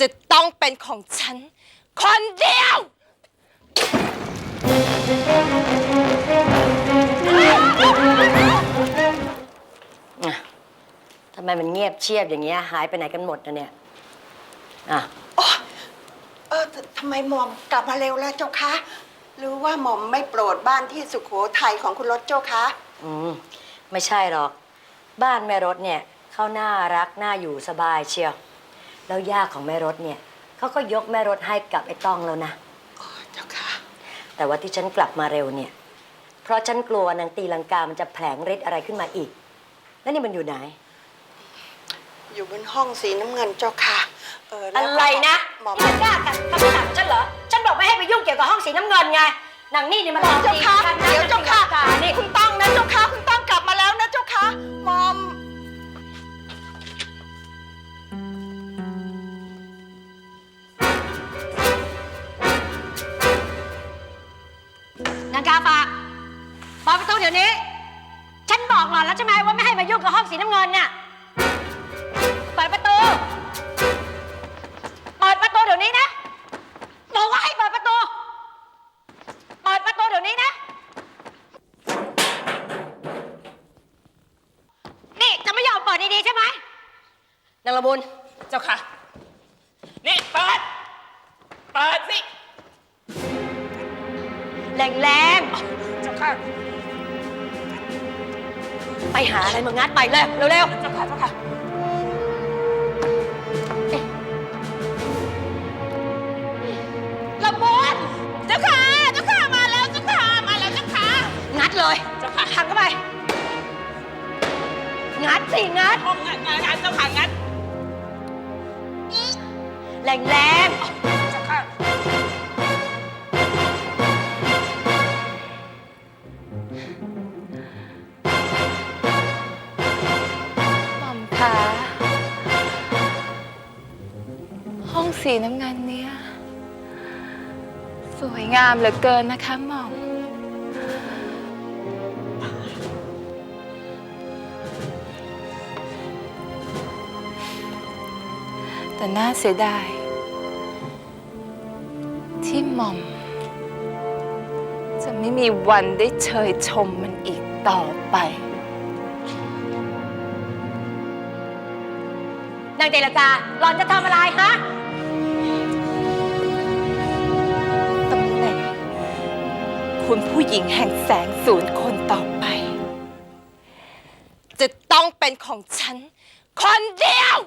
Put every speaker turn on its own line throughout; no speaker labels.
จะต้องเป็นของฉัน คนเดียว
ทำไมมันเงียบเชียบอย่างเงี้ยหายไปไหนกันหมดนะเนี่ย อะ
เออททำไมหม่อมกลับมาเร็วแล้วเจ้าคะ หรือว่าหม่อมไม่โปรดบ้านที่สุขโขทัยของคุณรถเจ้าคะ
อืม ไม่ใช่หรอก บ้านแม่รถเนี่ย เขาน่ารักน่าอยู่สบายเชียว แล้วย่าของแม่รถเนี่ยเขาก็ยกแม่รถให้กับไอ้ต้องแล้วนะ
อ๋อเจ้าค่ะ
แต่ว่าที่ฉันกลับมาเร็วเนี่ย เพราะฉันกลัวนางตีลังกา มันจะแผลงฤทธิ์อะไรขึ้นมาอีก แล้วนี่มันอยู่ไหน
อยู่บนห้องสีน้ำเงินเจ้าค่ะ เออแล้ว
อะไรนะ
หม่อม
นี่กล้ากันคำสั่งฉันเหรอ ฉันบอกไม่ให้ไปยุ่งเกี่ยวกับห้องสีน้ำเงินไงนางนี่นี่มัน
หม่อมเจ้าค่ะ
จริงๆ
เดี๋ยวเจ้าค่ะ
นางตีลังกานี่
คุณต้องนะเจ้า นา
งกาฝากเปิดประตูเดี๋ยวนี้ ฉันบอกหล่อนแล้วใช่ไหมว่าไม่ให้มายุ่งกับห้องสีน้ำเงินเนี่ยเปิดประตู เปิดประตูเดี๋ยวนี้นะบอกว่าให้เปิดประตู เปิดประตูเดี๋ยวนี้นะ นี่จะไม่ยอมเปิดดีๆใช่ไหมนางละมุน
เจ้าค่ะ นี่เปิด เปิดสิ
แรง
เจ้าค่ะ
ๆไปหาอะไรมางัดใหม่เลยเร็ว
เจ้าค่ะเจ้าค่ะ
ๆละมุน
เจ้าค่ะเจ้าค่ะมาแล้วเจ้าค่ะมาแล้วเจ้าค่ะ
งัดเลย
เจ้าค่ะ
ทำเข้าไป งัดสิงัด
ห้องงานงานงานเจ้าค่ะงั้น
แรงแรง
เสี
น้ำเงินเนี่ย สวยงามเหลือเกินนะคะหม่อม แต่น่าเสียดาย ที่หม่อม จะไม่มีวันได้เชยชมมันอีกต่อไป
นางเจรจาหล่อนจะทำอะไรฮะ
คุณผู้หญิงแห่งแสงศูนย์คนต่อไป
จะต้องเป็นของฉัน คนเดียว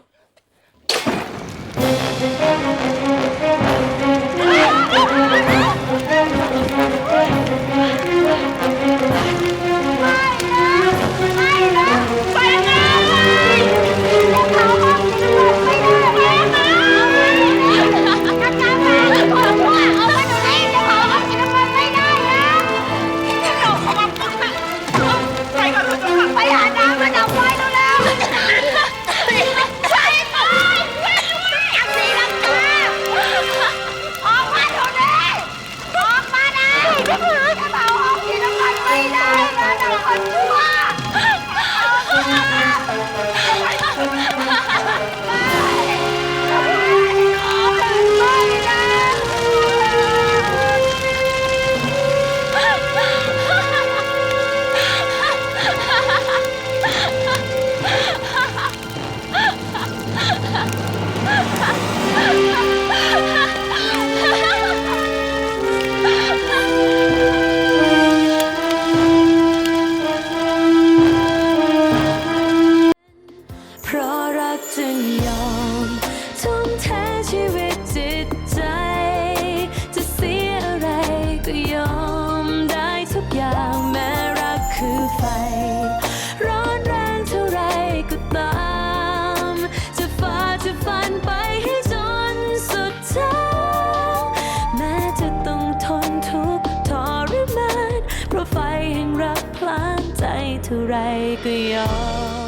เท่าไรก็ยอ